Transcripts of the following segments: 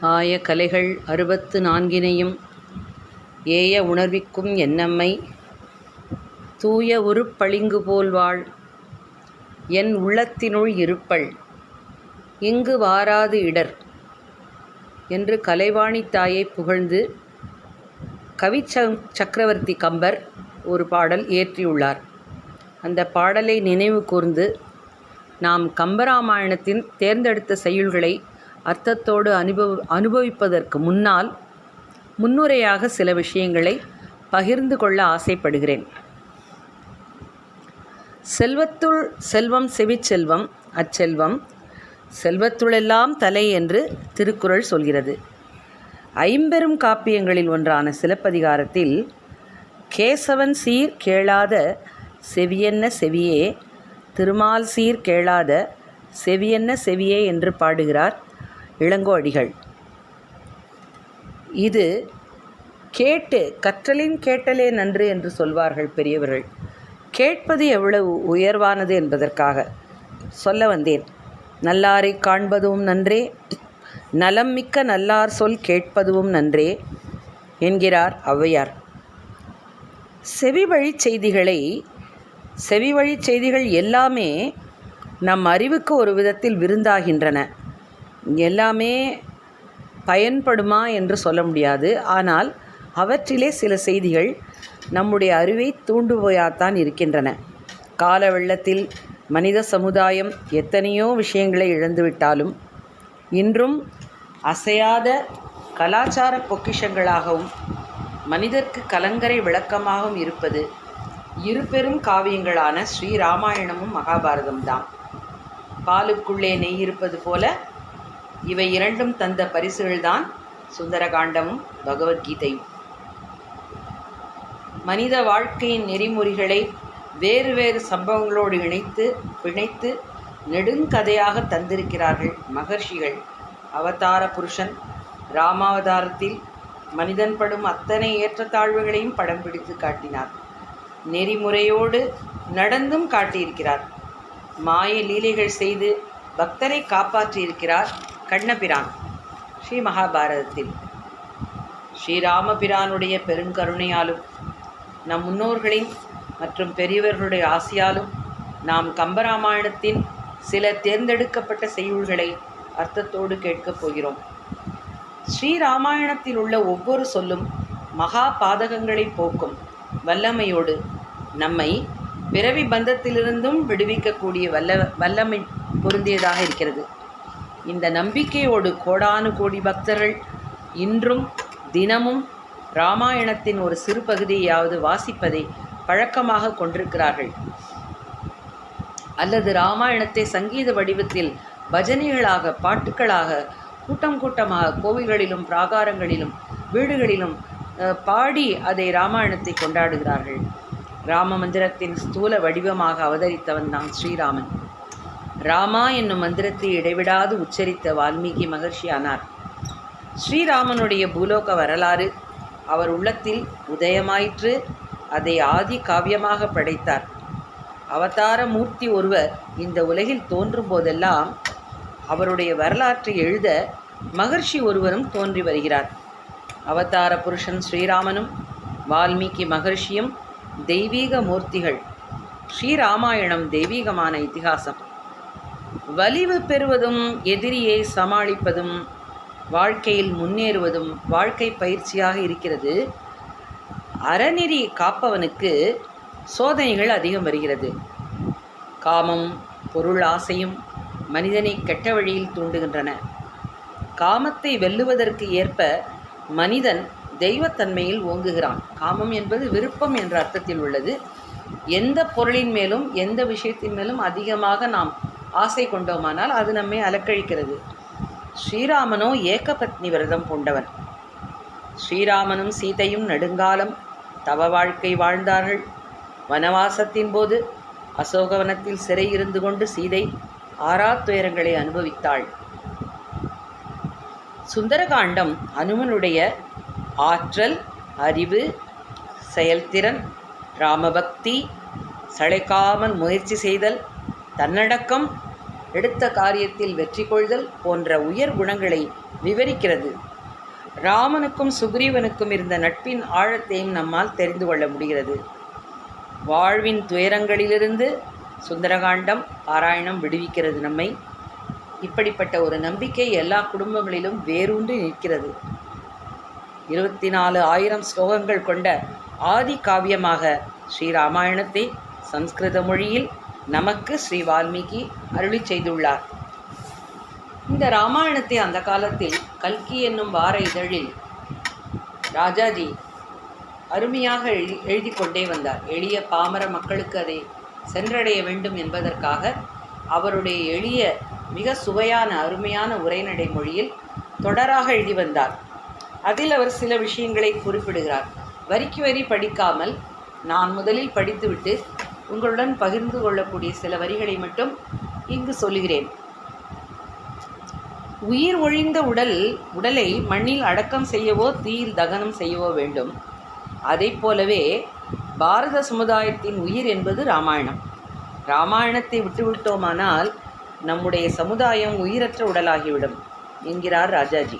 ஆய கலைகள் அறுபத்து நான்கினையும் ஏய உணர்விக்கும் என்னம்மை. தூய உருப்பளிங்கு போல்வாள் என் உள்ளத்தினுள் இருப்பள். இங்கு வாராது இடர். என்று கலைவாணி தாயை புகழ்ந்து கவி சக்கரவர்த்தி கம்பர் ஒரு பாடல் இயற்றியுள்ளார். அந்த பாடலை நினைவு கூர்ந்து நாம் கம்பராமாயணத்தின் தேர்ந்தெடுத்த செய்யுள்களை அர்த்தத்தோடு அனுபவ அனுபவிப்பதற்கு முன்னால் முன்னுரையாக சில விஷயங்களை பகிர்ந்து கொள்ள ஆசைப்படுகிறேன். செல்வத்துள் செல்வம் செவிச்செல்வம் அச்செல்வம் செல்வத்துளெல்லாம் தலை என்று திருக்குறள் சொல்கிறது. ஐம்பெரும் காப்பியங்களில் ஒன்றான சிலப்பதிகாரத்தில் கேசவன் சீர் கேளாத செவியென்ன செவியே திருமால் சீர் கேளாத செவியென்ன செவியே என்று பாடுகிறார். இளங்கோ அடிகள் இது கேட்டு கற்றலின் கேட்டலே நன்று என்று சொல்வார்கள் பெரியவர்கள். கேட்பது எவ்வளவு உயர்வானது என்பதற்காக சொல்ல வந்தேன். நல்லாரை காண்பதும் நன்றே நலம் மிக்க நல்லார் சொல் கேட்பதும் நன்றே என்கிறார் ஔவையார். செவிவழி செய்திகளை செவிவழி செய்திகள் எல்லாமே நம் அறிவுக்கு ஒரு விதத்தில் விருந்தாகின்றன. எல்லாமே பயன்படுமா என்று சொல்ல முடியாது. ஆனால் அவற்றிலே சில செய்திகள் நம்முடைய அறிவை தூண்டுபோயாத்தான் இருக்கின்றன. கால வெள்ளத்தில் மனித சமுதாயம் எத்தனையோ விஷயங்களை இழந்துவிட்டாலும் இன்றும் அசையாத கலாச்சார பொக்கிஷங்களாகவும் மனிதர்க்கு கலங்கரை விளக்கமாகவும் இருப்பது இரு பெரும் காவியங்களான ஸ்ரீராமாயணமும் மகாபாரதம்தான். பாலுக்குள்ளே நெய் இருப்பது போல இவை இரண்டும் தந்த பரிசுகள்தான் சுந்தரகாண்டமும் பகவத்கீதையும். மனித வாழ்க்கையின் நெறிமுறைகளை வேறு வேறு சம்பவங்களோடு இணைத்து பிணைத்து நெடுங்கதையாக தந்திருக்கிறார்கள் மகர்ஷிகள். அவதார புருஷன் ராமாவதாரத்தில் மனிதன் படும் அத்தனை ஏற்றத்தாழ்வுகளையும் படம் பிடித்து காட்டினார். நெறிமுறையோடு நடந்தும் காட்டியிருக்கிறார். மாய லீலைகள் செய்து பக்தரை காப்பாற்றியிருக்கிறார். கண்ணபிரான் ஸ்ரீ மகாபாரதத்தில். ஸ்ரீராமபிரானுடைய பெருங்கருணையாலும் நம் முன்னோர்களின் மற்றும் பெரியவர்களுடைய ஆசையாலும் நாம் கம்பராமாயணத்தின் சில தேர்ந்தெடுக்கப்பட்ட செய்யுள்களை அர்த்தத்தோடு கேட்கப் போகிறோம். ஸ்ரீராமாயணத்தில் உள்ள ஒவ்வொரு சொல்லும் மகா பாதகங்களை போக்கும் வல்லமையோடு நம்மை பிறவி பந்தத்திலிருந்தும் விடுவிக்கக்கூடிய வல்ல வல்லமை பொருந்தியதாக இருக்கிறது. இந்த நம்பிக்கையோடு கோடானு கோடி பக்தர்கள் இன்றும் தினமும் ராமாயணத்தின் ஒரு சிறு பகுதியாவது வாசிப்பதை பழக்கமாக கொண்டிருக்கிறார்கள். அல்லது ராமாயணத்தை சங்கீத வடிவத்தில் பஜனைகளாக பாட்டுக்களாக கூட்டம் கூட்டமாக கோவில்களிலும் பிராகாரங்களிலும் வீடுகளிலும் பாடி அதை ராமாயணத்தை கொண்டாடுகிறார்கள். ராம மந்திரத்தின் ஸ்தூல வடிவமாக அவதரித்தவன் தான் ஸ்ரீராமன். ராமா என்னும் மந்திரத்தை இடைவிடாது உச்சரித்த வால்மீகி மகர்ஷியானார். ஸ்ரீராமனுடைய பூலோக வரலாறு அவர் உள்ளத்தில் உதயமாயிற்று அதை ஆதி காவியமாக படைத்தார். அவதார மூர்த்தி ஒருவர் இந்த உலகில் தோன்றும் போதெல்லாம் அவருடைய வரலாற்றை எழுத மகர்ஷி ஒருவரும் தோன்றி வருகிறார். அவதார புருஷன் ஸ்ரீராமனும் வால்மீகி மகர்ஷியும் தெய்வீக மூர்த்திகள். ஸ்ரீராமாயணம் தெய்வீகமான இத்திகாசம் வலிவு பெறுவதும் எதிரியை சமாளிப்பதும் வாழ்க்கையில் முன்னேறுவதும் வாழ்க்கை பயிற்சியாக இருக்கிறது. அறநெறி காப்பவனுக்கு சோதனைகள் அதிகம் வருகிறது. காமம் பொருள் ஆசையும் மனிதனை கெட்ட வழியில் தூண்டுகின்றன. காமத்தை வெல்லுவதற்கு ஏற்ப மனிதன் தெய்வத்தன்மையில் ஓங்குகிறான். காமம் என்பது விருப்பம் என்ற அர்த்தத்தில் உள்ளது. எந்த பொருளின் மேலும் எந்த விஷயத்தின் மேலும் அதிகமாக நாம் ஆசை கொண்டோமானால் அது நம்மை அலக்கழிக்கிறது. ஸ்ரீராமனோ ஏகபத்னி விரதம் கொண்டவன் ஸ்ரீராமனும் சீதையும் நெடுங்காலம் தவ வாழ்க்கை வாழ்ந்தார்கள். வனவாசத்தின் போது அசோகவனத்தில் சிறை இருந்து கொண்டு சீதை ஆறாத்துயரங்களை அனுபவித்தாள். சுந்தரகாண்டம் அனுமனுடைய ஆற்றல் அறிவு செயல்திறன் ராமபக்தி சளைக்காமல் முயற்சி செய்தல் தன்னடக்கம் எடுத்த காரியத்தில் வெற்றி கொள்தல் போன்ற உயர் குணங்களை விவரிக்கிறது. ராமனுக்கும் சுக்ரீவனுக்கும் இருந்த நட்பின் ஆழத்தையும் நம்மால் தெரிந்து கொள்ள முடிகிறது. வாழ்வின் துயரங்களிலிருந்து சுந்தரகாண்டம் பாராயணம் விடுவிக்கிறது நம்மை. இப்படிப்பட்ட ஒரு நம்பிக்கை எல்லா குடும்பங்களிலும் வேரூன்றி நிற்கிறது. இருபத்தி நாலு ஆயிரம் ஸ்லோகங்கள் கொண்ட ஆதி காவியமாக ஸ்ரீராமாயணத்தை சம்ஸ்கிருத மொழியில் நமக்கு ஸ்ரீ வால்மீகி அருளி செய்துள்ளார். இந்த ராமாயணத்தை அந்த காலத்தில் கல்கி என்னும் வார இதழில் ராஜாஜி அருமையாக எழுதி எழுதி கொண்டே வந்தார். எளிய பாமர மக்களுக்கு அதை சென்றடைய வேண்டும் என்பதற்காக அவருடைய எளிய மிக சுவையான அருமையான உரைநடை மொழியில் தொடராக எழுதி வந்தார். அதில் அவர் சில விஷயங்களை குறிப்பிடுகிறார். வரிக்கு வரி படிக்காமல் நான் முதலில் படித்துவிட்டு உங்களுடன் பகிர்ந்து கொள்ளக்கூடிய சில வரிகளை மட்டும் இங்கு சொல்லுகிறேன். உயிர் ஒழிந்த உடல் உடலை மண்ணில் அடக்கம் செய்யவோ தீயில் தகனம் செய்யவோ வேண்டும். அதை போலவே பாரத சமுதாயத்தின் உயிர் என்பது ராமாயணம். ராமாயணத்தை விட்டுவிட்டோமானால் நம்முடைய சமுதாயம் உயிரற்ற உடலாகிவிடும் என்கிறார் ராஜாஜி.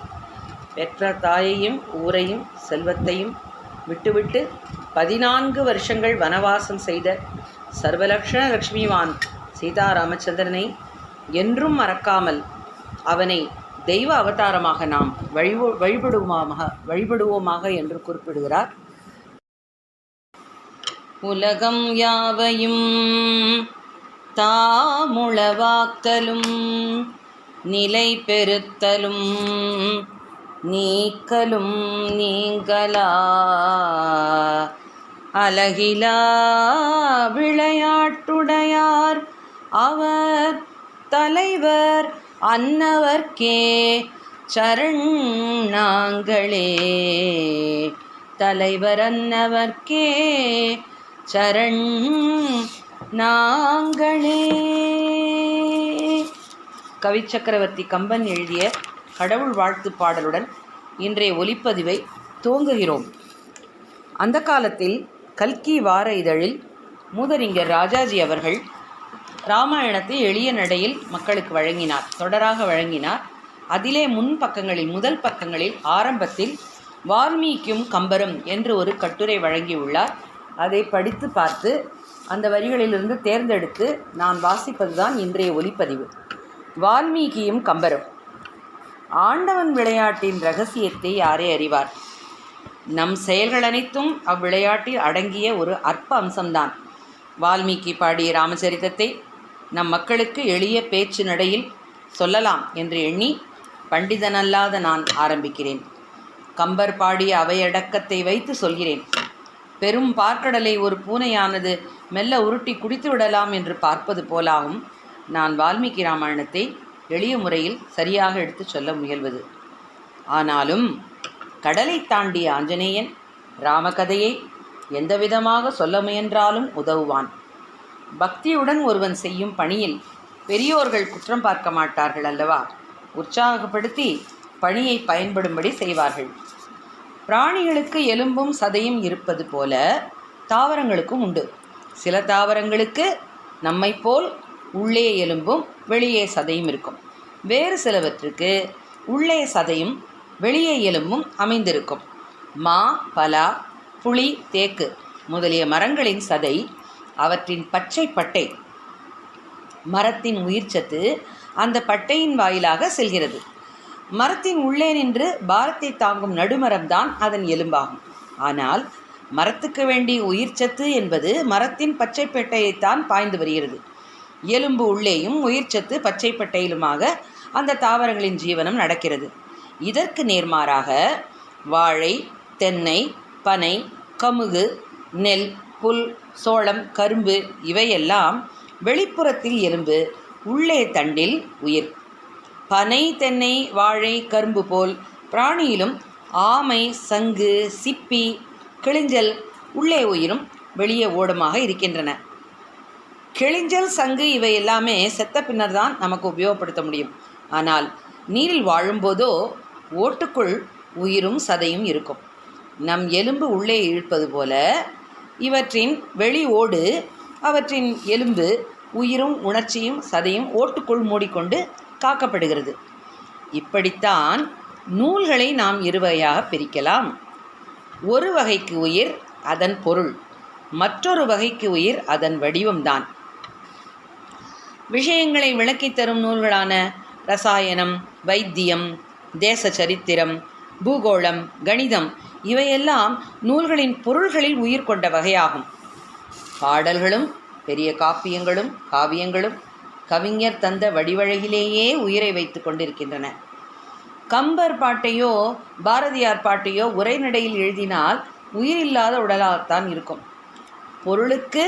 பெற்ற தாயையும் ஊரையும் செல்வத்தையும் விட்டுவிட்டு பதினான்கு வருஷங்கள் வனவாசம் செய்த சர்வலக்ஷண லக்ஷ்மிவான் சீதாராமச்சந்திரனை என்றும் மறக்காமல் அவனை தெய்வ அவதாரமாக நாம் வழிபோ வழிபடுவோமாக வழிபடுவோமாக என்று குறிப்பிடுகிறார். உலகம் யாவையும் தாமுளவாக்கலும் நிலை பெருத்தலும் நீக்கலும் நீங்களா? அலகிலா விளையாட்டுடையார். அவர் தலைவர் அன்னவர்க்கே சரணாங்களே. தலைவர் அன்னவர்க்கே சரண் நாங்களே கவி சக்கரவர்த்தி கம்பன் எழுதிய கடவுள் வாழ்த்து பாடலுடன் இன்றைய ஒலிப்பதிவை துவங்குகிறோம். அந்த காலத்தில் கல்கி வார இதழில் மூதறிஞர் ராஜாஜி அவர்கள் ராமாயணத்தை எளிய நடையில் மக்களுக்கு வழங்கினார். தொடராக வழங்கினார். அதிலே முன் பக்கங்களில் முதல் பக்கங்களில் ஆரம்பத்தில் வால்மீகியும் கம்பரும் என்று ஒரு கட்டுரை வழங்கியுள்ளார். அதை படித்து பார்த்து அந்த வரிகளிலிருந்து தேர்ந்தெடுத்து நான் வாசிப்பதுதான் இன்றைய ஒலிப்பதிவு. வால்மீகியும் கம்பரும் ஆண்டவன் விளையாட்டின் ரகசியத்தை யாரே அறிவார்? நம் செயல்கள் அனைத்தும் அவ்விளையாட்டில் அடங்கிய ஒரு அற்ப அம்சம்தான். வால்மீகி பாடிய ராமச்சரித்தத்தை நம் மக்களுக்கு எளிய பேச்சு நடையில் சொல்லலாம் என்று எண்ணி பண்டிதனல்லாத நான் ஆரம்பிக்கிறேன். கம்பர் பாடிய அவையடக்கத்தை வைத்து சொல்கிறேன். பெரும் பார்க்கடலை ஒரு பூனையானது மெல்ல உருட்டி குடித்து விடலாம் என்று பார்ப்பது போலாகும். நான் வால்மீகி ராமாயணத்தை எளிய முறையில் சரியாக எடுத்துச் சொல்ல முயல்வது. ஆனாலும் கடலை தாண்டிய ஆஞ்சநேயன் ராமகதையை எந்தவிதமாக சொல்ல முயன்றாலும் உதவுவான். பக்தியுடன் ஒருவன் செய்யும் பணியில் பெரியோர்கள் குற்றம் பார்க்க மாட்டார்கள் அல்லவா? உற்சாகப்படுத்தி பணியை பயன்படும்படி செய்வார்கள். பிராணிகளுக்கு எலும்பும் சதையும் இருப்பது போல தாவரங்களுக்கும் உண்டு. சில தாவரங்களுக்கு நம்மை போல் உள்ளே எலும்பும் வெளியே சதையும் இருக்கும். வேறு சிலவற்றுக்கு உள்ளே சதையும் வெளியே எலும்பும் அமைந்திருக்கும். மா பலா புளி தேக்கு முதலிய மரங்களின் சதை அவற்றின் பச்சை பட்டை. மரத்தின் உயிர்ச்சத்து அந்த பட்டையின் வாயிலாக செல்கிறது. மரத்தின் உள்ளே நின்று பாரத்தை தாங்கும் நடுமரம்தான் அதன் எலும்பாகும். ஆனால் மரத்துக்கு வேண்டிய உயிர்ச்சத்து என்பது மரத்தின் பச்சைப்பட்டையைத்தான் பாய்ந்து வருகிறது. எலும்பு உள்ளேயும் உயிர்ச்சத்து பச்சைப்பட்டையிலுமாக அந்த தாவரங்களின் ஜீவனம் நடக்கிறது. இதற்கு நேர்மாறாக வாழை தென்னை பனை கமுகு நெல் புல் சோளம் கரும்பு இவையெல்லாம் வெளிப்புறத்தில் எலும்பு உள்ளே தண்டில் உயிர். பனை தென்னை வாழை கரும்பு போல் பிராணியிலும் ஆமை சங்கு சிப்பி கிளிஞ்சல் உள்ளே உயிரும் வெளியே ஓடமாக இருக்கின்றன. கிளிஞ்சல் சங்கு இவை எல்லாமே செத்த பின்னர் தான் நமக்கு உபயோகப்படுத்த முடியும். ஆனால் நீரில் வாழும்போதோ ஓட்டுக்குள் உயிரும் சதையும் இருக்கும். நம் எலும்பு உள்ளே இழுப்பது போல இவற்றின் வெளி ஓடு அவற்றின் எலும்பு உயிரும் உணர்ச்சியும் சதையும் ஓட்டுக்குள் மூடிக்கொண்டு காக்கப்படுகிறது. இப்படித்தான் நூல்களை நாம் இருவகையாக பிரிக்கலாம். ஒரு வகைக்கு உயிர் அதன் பொருள் மற்றொரு வகைக்கு உயிர் அதன் வடிவம்தான். விஷயங்களை விளக்கித் தரும் நூல்களான ரசாயனம் வைத்தியம் தேச சரித்திரம் பூகோளம் கணிதம் இவையெல்லாம் நூல்களின் பொருள்களில் உயிர் கொண்ட வகையாகும். பாடல்களும் பெரிய காப்பியங்களும் காவியங்களும் கவிஞர் தந்த வடிவழகிலேயே உயிரை வைத்து கொண்டிருக்கின்றன. கம்பர் பாட்டையோ பாரதியார் பாட்டையோ உரைநடையில் எழுதினால் உயிரில்லாத உடலாகத்தான் இருக்கும். பொருளுக்கு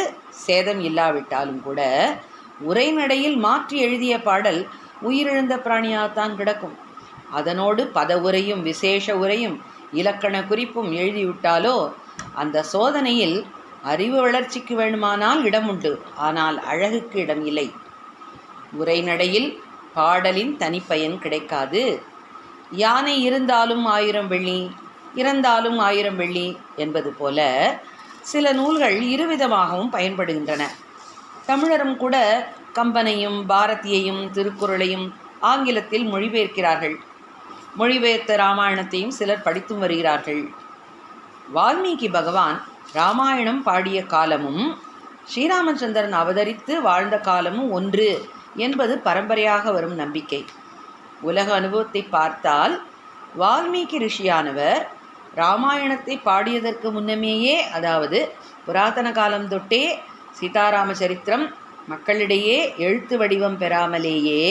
சேதம் இல்லாவிட்டாலும் கூட உரைநடையில் மாற்றி எழுதிய பாடல் உயிரிழந்த பிராணியாகத்தான் கிடக்கும். அதனோடு பத உரையும் விசேஷ உரையும் இலக்கண குறிப்பும் எழுதிவிட்டாலோ அந்த சோதனையில் அறிவு வளர்ச்சிக்கு வேணுமானால் இடம் உண்டு ஆனால் அழகுக்கு இடம் இல்லை உரைநடையில் பாடலின் தனிப்பயன் கிடைக்காது. யானை இருந்தாலும் ஆயிரம் வெள்ளி இறந்தாலும் ஆயிரம் வெள்ளி என்பது போல சில நூல்கள் இருவிதமாகவும் பயன்படுகின்றன. தமிழரும் கூட கம்பனையும் பாரதியையும் திருக்குறளையும் ஆங்கிலத்தில் மொழிபெயர்க்கிறார்கள். மொழிபெயர்த்த ராமாயணத்தையும் சிலர் படித்தும் வருகிறார்கள். வால்மீகி பகவான் ராமாயணம் பாடிய காலமும் ஸ்ரீராமச்சந்திரன் அவதரித்து வாழ்ந்த காலமும் ஒன்று என்பது பரம்பரையாக வரும் நம்பிக்கை. உலக அனுபவத்தை பார்த்தால் வால்மீகி ரிஷியானவர் ராமாயணத்தை பாடியதற்கு முன்னமேயே அதாவது புராதன காலம் தொட்டே சீதாராம சரித்திரம் மக்களிடையே எழுத்து வடிவம் பெறாமலேயே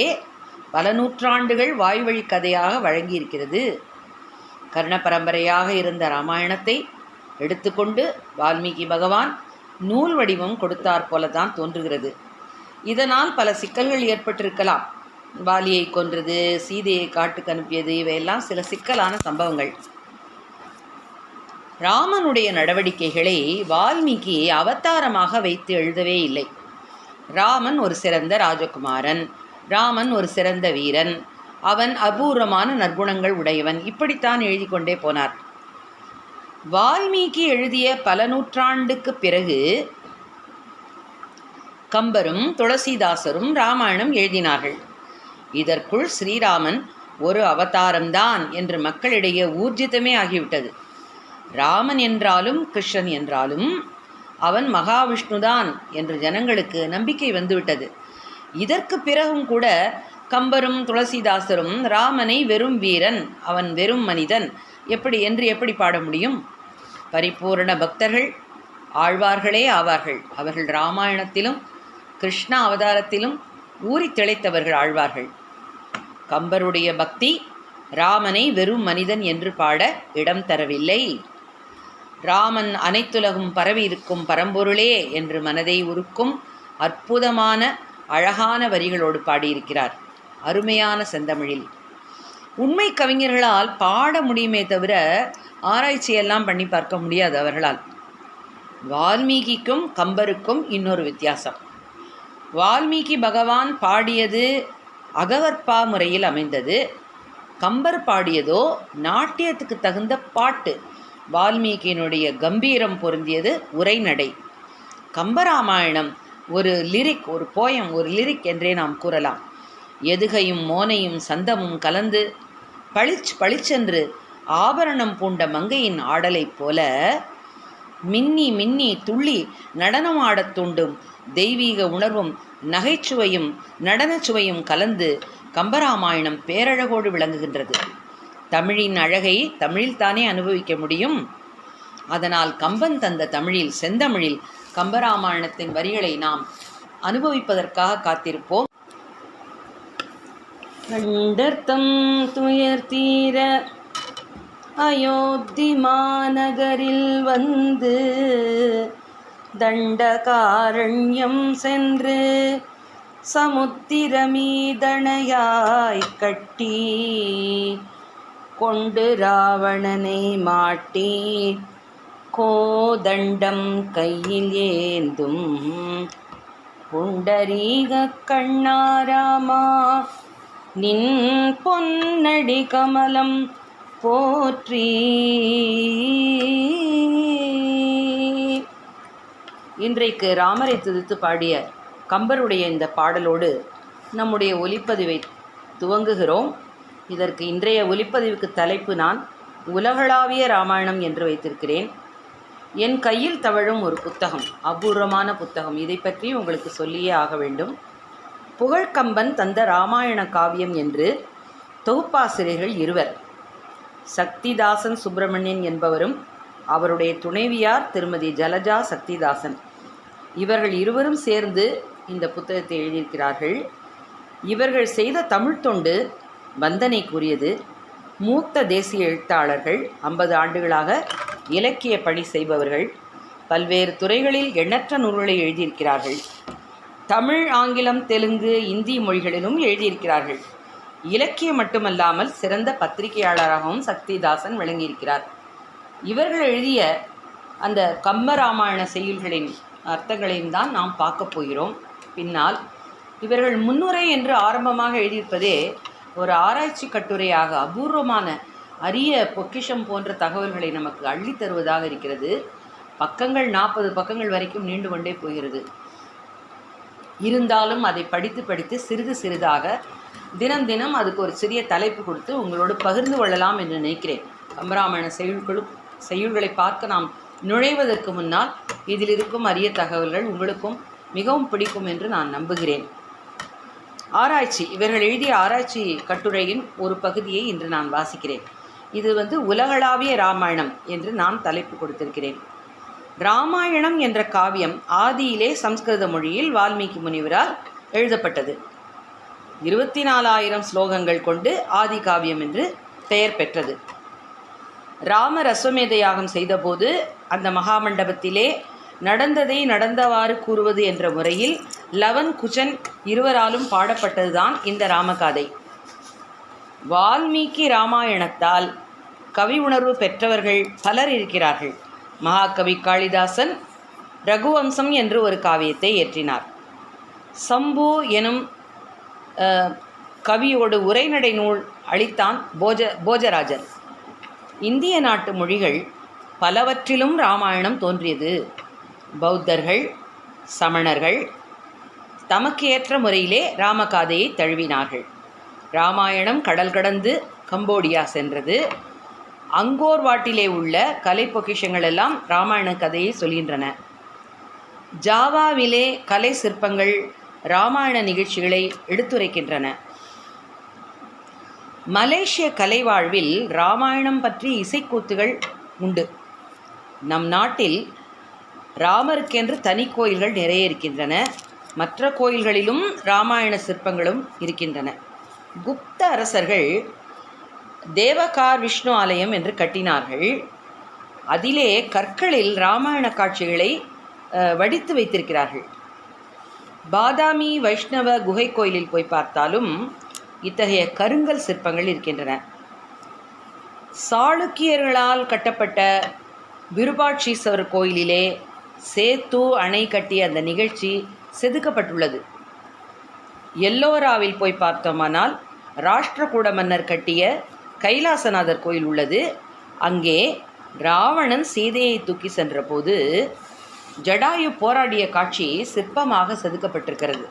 பல நூற்றாண்டுகள் வாய்வழி கதையாக வழங்கியிருக்கிறது. கர்ண பரம்பரையாக இருந்த ராமாயணத்தை எடுத்துக்கொண்டு வால்மீகி பகவான் நூல் வடிவம் கொடுத்தார் போல தான் தோன்றுகிறது. இதனால் பல சிக்கல்கள் ஏற்பட்டிருக்கலாம். வாலியை கொன்றது சீதையை காட்டுக்கு அனுப்பியது இவையெல்லாம் சில சிக்கலான சம்பவங்கள். ராமனுடைய நடவடிக்கைகளை வால்மீகி அவதாரமாக வைத்து எழுதவே இல்லை. ராமன் ஒரு சிறந்த ராஜகுமாரன். ராமன் ஒரு சிறந்த வீரன். அவன் அபூர்வமான நற்குணங்கள் உடையவன். இப்படித்தான் எழுதி கொண்டே போனார். வால்மீகி எழுதிய பல நூற்றாண்டுக்கு பிறகு கம்பரும் துளசிதாசரும் ராமாயணம் எழுதினார்கள். இதற்குள் ஸ்ரீராமன் ஒரு அவதாரம்தான் என்று மக்களிடையே ஊர்ஜிதமே ஆகிவிட்டது. ராமன் என்றாலும் கிருஷ்ணன் என்றாலும் அவன் மகாவிஷ்ணுதான் என்று ஜனங்களுக்கு நம்பிக்கை வந்துவிட்டது. இதற்கு பிறகும் கூட கம்பரும் துளசிதாசரும் ராமனை வெறும் வீரன் அவன் வெறும் மனிதன். எப்படி என்று எப்படி பாட முடியும்? பரிபூரண பக்தர்கள் ஆழ்வார்களே ஆவார்கள். அவர்கள் ராமாயணத்திலும் கிருஷ்ண அவதாரத்திலும் ஊறி திளைத்தவர்கள் ஆழ்வார்கள். கம்பருடைய பக்தி ராமனை வெறும் மனிதன் என்று பாட இடம் தரவில்லை. ராமன் அனைத்துலகும் பரவி இருக்கும் பரம்பொருளே என்று மனதை உருக்கும் அற்புதமான அழகான வரிகளோடு பாடியிருக்கிறார். அருமையான செந்தமிழில். உண்மை கவிஞர்களால் பாட முடியுமே தவிர ஆராய்ச்சியெல்லாம் பண்ணி பார்க்க முடியாது அவர்களால். வால்மீகிக்கும் கம்பருக்கும் இன்னொரு வித்தியாசம். வால்மீகி பகவான் பாடியது அகவற்பா முறையில் அமைந்தது. கம்பர் பாடியதோ நாட்டியத்துக்கு தகுந்த பாட்டு. வால்மீகியினுடைய கம்பீரம் பொருந்தியது உரைநடை. கம்பராமாயணம் ஒரு லிரிக் ஒரு போயம் ஒரு லிரிக் என்றே நாம் கூறலாம். எதுகையும் மோனையும் சந்தமும் கலந்து பளிச் பளிச்சென்று ஆபரணம் பூண்ட மங்கையின் ஆடலைப் போல மின்னி மின்னி துள்ளி நடனமாடத் தூண்டும் தெய்வீக உணர்வும் நகைச்சுவையும் நடனச்சுவையும் கலந்து கம்பராமாயணம் பேரழகோடு விளங்குகின்றது. தமிழின் அழகை தமிழில்தானே அனுபவிக்க முடியும்? அதனால் கம்பன் தந்த தமிழில் செந்தமிழில் கம்பராமாயணத்தின் வரிகளை நாம் அனுபவிப்பதற்காக காத்திருப்போம். கண்டர்த்தம் துயர் தீர அயோத்தி மாநகரில் வந்து தண்டகாரண்யம் சென்று சமுத்திரமீதனையாய் கட்டி கொண்டு ராவணனை மாட்டி கோதண்டம் கையில் ஏந்தும் புண்டரீக கண்ணாராமா நின் பொன்னடி கமலம் போற்றி. இன்றைக்கு ராமரை துதித்து பாடிய கம்பருடைய இந்த பாடலோடு நம்முடைய ஒலிப்பதிவை துவங்குகிறோம். இதற்கு இன்றைய ஒலிப்பதிவுக்கு தலைப்பு நான் உலகளாவிய ராமாயணம் என்று வைத்திருக்கிறேன். என் கையில் தவழும் ஒரு புத்தகம் அபூர்வமான புத்தகம். இதை பற்றி உங்களுக்கு சொல்லியே ஆக வேண்டும். புகழ்கம்பன் தந்த ராமாயண காவியம் என்று தொகுப்பாசிரியர்கள் இருவர். சக்திதாசன் சுப்பிரமணியன் என்பவரும் அவருடைய துணைவியார் திருமதி ஜலஜா சக்திதாசன். இவர்கள் இருவரும் சேர்ந்து இந்த புத்தகத்தை எழுதியிருக்கிறார்கள். இவர்கள் செய்த தமிழ் தொண்டு வந்தனை கூறியது. மூத்த தேசிய எழுத்தாளர்கள் ஐம்பது ஆண்டுகளாக இலக்கிய பணி செய்பவர்கள் பல்வேறு துறைகளில் எண்ணற்ற நூல்களை எழுதியிருக்கிறார்கள். தமிழ் ஆங்கிலம் தெலுங்கு இந்தி மொழிகளிலும் எழுதியிருக்கிறார்கள். இலக்கியம் மட்டுமல்லாமல் சிறந்த பத்திரிகையாளராகவும் சக்திதாசன் விளங்கியிருக்கிறார். இவர்கள் எழுதிய அந்த கம்மராமாயண செய்யுள்களின் அர்த்தங்களையும் தான் நாம் பார்க்க போகிறோம். பின்னால் இவர்கள் முன்னுரை என்று ஆரம்பமாக எழுதியிருப்பதே ஒரு ஆராய்ச்சி கட்டுரையாக அபூர்வமான அரிய பொக்கிஷம் போன்ற தகவல்களை நமக்கு அள்ளித் தருவதாக இருக்கிறது. பக்கங்கள் நாற்பது பக்கங்கள் வரைக்கும் நீண்டு கொண்டே போகிறது. இருந்தாலும் அதை படித்து படித்து சிறிது சிறிதாக தினம் தினம் அதுக்கு ஒரு சிறிய தலைப்பு கொடுத்து உங்களோடு பகிர்ந்து கொள்ளலாம் என்று நினைக்கிறேன். கம்பராமாயண செய்யுள்களும் செய்யுள்களை பார்க்க நாம் நுழைவதற்கு முன்னால் இதில் இருக்கும் அரிய தகவல்கள் உங்களுக்கும் மிகவும் பிடிக்கும் என்று நான் நம்புகிறேன். ஆராய்ச்சி இவர்கள் எழுதிய ஆராய்ச்சி கட்டுரையின் ஒரு பகுதியை இன்று நான் வாசிக்கிறேன். இது வந்து உலகளாவிய ராமாயணம் என்று நான் தலைப்பு கொடுத்திருக்கிறேன். ராமாயணம் என்ற காவியம் ஆதியிலே சம்ஸ்கிருத மொழியில் வால்மீகி முனிவரால் எழுதப்பட்டது. இருபத்தி நாலாயிரம் ஸ்லோகங்கள் கொண்டு ஆதி காவியம் என்று பெயர் பெற்றது. ராமர் அஸ்வமேத யாகம் செய்தபோது அந்த மகாமண்டபத்திலே நடந்ததை நடந்தவாறு கூறுவது என்ற முறையில் லவன் குஜன் இருவராலும் பாடப்பட்டதுதான் இந்த ராமகாதை வால்மீகி ராமாயணத்தால் கவி உணர்வு பெற்றவர்கள் பலர் இருக்கிறார்கள். மகாகவி காளிதாசன் ரகுவம்சம் என்று ஒரு காவியத்தை இயற்றினார். சம்பு எனும் கவியோடு உரைநடை நூல் அளித்தான் போஜ போஜராஜன் இந்திய நாட்டு மொழிகள் பலவற்றிலும் ராமாயணம் தோன்றியது. பௌத்தர்கள் சமணர்கள் தமக்கு ஏற்ற முறையிலே ராமகாதையை தழுவினார்கள். ராமாயணம் கடல் கடந்து கம்போடியா சென்றது. அங்கோர் வாட்டிலே உள்ள கலை பொக்கிஷங்கள் எல்லாம் ராமாயண கதையை சொல்கின்றன. ஜாவாவிலே கலை சிற்பங்கள் ராமாயண நிகழ்ச்சிகளை எடுத்துரைக்கின்றன. மலேசிய கலை வாழ்வில் ராமாயணம் பற்றி இசைக்கூத்துகள் உண்டு. நம் நாட்டில் ராமருக்கென்று தனி கோயில்கள் நிறைய இருக்கின்றன. மற்ற கோயில்களிலும் ராமாயண சிற்பங்களும் இருக்கின்றன. குப்த அரசர்கள் தேவகார் விஷ்ணு ஆலயம் என்று கட்டினார்கள். அதிலே கற்களில் ராமாயண காட்சிகளை வடித்து வைத்திருக்கிறார்கள். பாதாமி வைஷ்ணவ குகை கோயிலில் போய் பார்த்தாலும் இத்தகைய கருங்கல் சிற்பங்கள் இருக்கின்றன. சாளுக்கியர்களால் கட்டப்பட்ட விருபாட்சீஸ்வரர் கோயிலிலே சேத்து அணை கட்டிய அந்த நிகழ்ச்சி செதுக்கப்பட்டுள்ளது. எல்லோராவில் போய் பார்த்தோமானால் ராஷ்டிரகூட மன்னர் கட்டிய கைலாசநாதர் கோயில் உள்ளது. அங்கே ராவணன் சீதையை தூக்கி சென்றபோது ஜடாயு போராடிய காட்சி சிற்பமாக செதுக்கப்பட்டிருக்கிறது.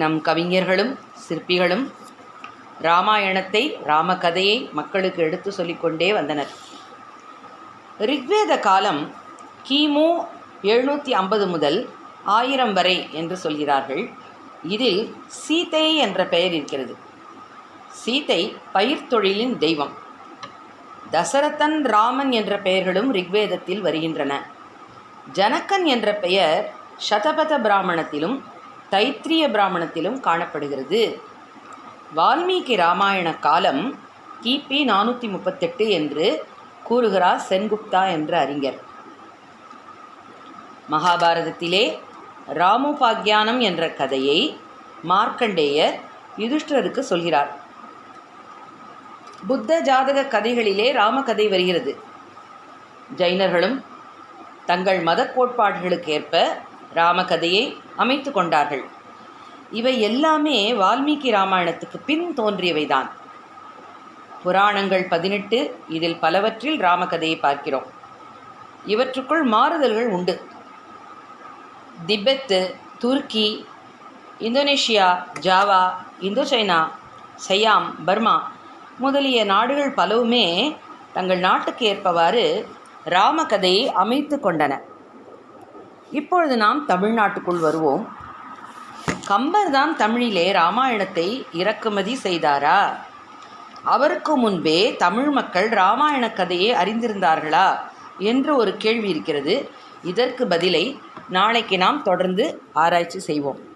நம் கவிஞர்களும் சிற்பிகளும் ராமாயணத்தை ராமகதையை மக்களுக்கு எடுத்து சொல்லிக்கொண்டே வந்தனர். ரிக்வேத காலம் கிமு எழுநூற்றி ஐம்பது முதல் ஆயிரம் வரை என்று சொல்கிறார்கள். இதில் சீதை என்ற பெயர் இருக்கிறது. சீதை பயிர் தொழிலின் தெய்வம். தசரதன் ராமன் என்ற பெயர்களும் ரிக்வேதத்தில் வருகின்றன. ஜனகன் என்ற பெயர் சதபத பிராமணத்திலும் தைத்திரிய பிராமணத்திலும் காணப்படுகிறது. வால்மீகி ராமாயண காலம் கிபி நானூற்றி முப்பத்தெட்டு என்று கூறுகிறார் சென்குப்தா என்ற அறிஞர். மகாபாரதத்திலே ராமோபாக்யானம் என்ற கதையை மார்க்கண்டேயர் யுதிஷ்டருக்கு சொல்கிறார். புத்த ஜாதக கதைகளிலே ராமகதை வருகிறது. ஜைனர்களும் தங்கள் மத கோட்பாடுகளுக்கு ஏற்ப ராமகதையை அமைத்து கொண்டார்கள். இவை எல்லாமே வால்மீகி ராமாயணத்துக்கு பின் தோன்றியவைதான். புராணங்கள் பதினெட்டு இதில் பலவற்றில் ராமகதையை பார்க்கிறோம். இவற்றுக்குள் மாறுதல்கள் உண்டு. திபெத்து துருக்கி Indonesia Java Indochina Siam Burma முதலிய நாடுகள் பலவுமே தங்கள் நாட்டுக்கு ஏற்பவாறு ராமகதையை அமைத்து கொண்டன. இப்பொழுது நாம் தமிழ்நாட்டுக்குள் வருவோம். கம்பர் தான் தமிழிலே ராமாயணத்தை இறக்குமதி செய்தாரா? அவருக்கு முன்பே தமிழ் மக்கள் ராமாயண கதையை அறிந்திருந்தார்களா? என்று ஒரு கேள்வி இருக்கிறது. இதற்கு பதிலை நாளைக்கு நாம் தொடர்ந்து ஆராய்ச்சி செய்வோம்.